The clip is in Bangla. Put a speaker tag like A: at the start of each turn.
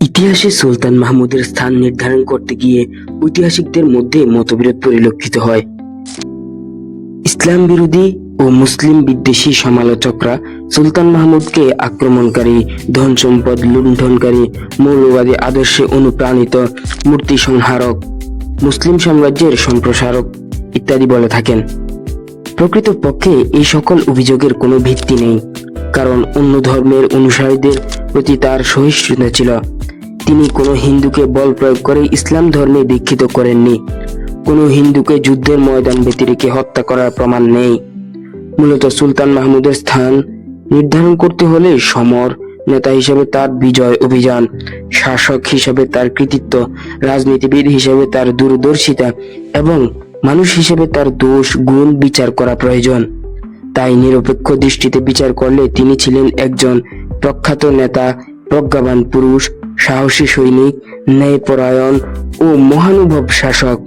A: ইতিহাসে সুলতান মাহমুদের স্থান নির্ধারণ করতে গিয়ে ঐতিহাসিকদের মধ্যে মতবিরোধ পরিলক্ষিত হয়। ইসলাম বিরোধী ও মুসলিম বিদ্বেষী সমালোচকরা সুলতান মাহমুদকে আক্রমণকারী ধন সম্পদ লুণ্ঠনকারী, মৌলবাদী আদর্শে অনুপ্রাণিত মূর্তি সংহারক, মুসলিম সাম্রাজ্যের সম্প্রসারক ইত্যাদি বলে থাকেন। প্রকৃতপক্ষে এই সকল অভিযোগের কোনো ভিত্তি নেই, কারণ অন্য ধর্মের অনুসারীদের প্রতি তার সহিষ্ণুতা ছিল। তিনি কোনো হিন্দুকে বল প্রয়োগ করে ইসলাম ধর্মে দীক্ষিত করেননি। কোনো হিন্দুকে যুদ্ধের ময়দান ব্যতিরেকে হত্যা করার প্রমাণ নেই। মূলত সুলতান মাহমুদের স্থান নির্ধারণ করতে হলে সমর, নেতা হিসেবে তার বিজয় অভিযান, শাসক হিসেবে তার কৃতিত্ব, রাজনীতিবিদ হিসেবে তার দূরদর্শিতা এবং মানুষ হিসেবে তার দোষ, গুণ বিচার করা প্রয়োজন। তাই নিরপেক্ষ দৃষ্টিতে বিচার করলে তিনি ছিলেন একজন প্রখ্যাত নেতা, প্রজ্ঞাবান পুরুষ সাহসী সৈনিক ন্যায়পরায়ণ ও মহানুভব শাসক।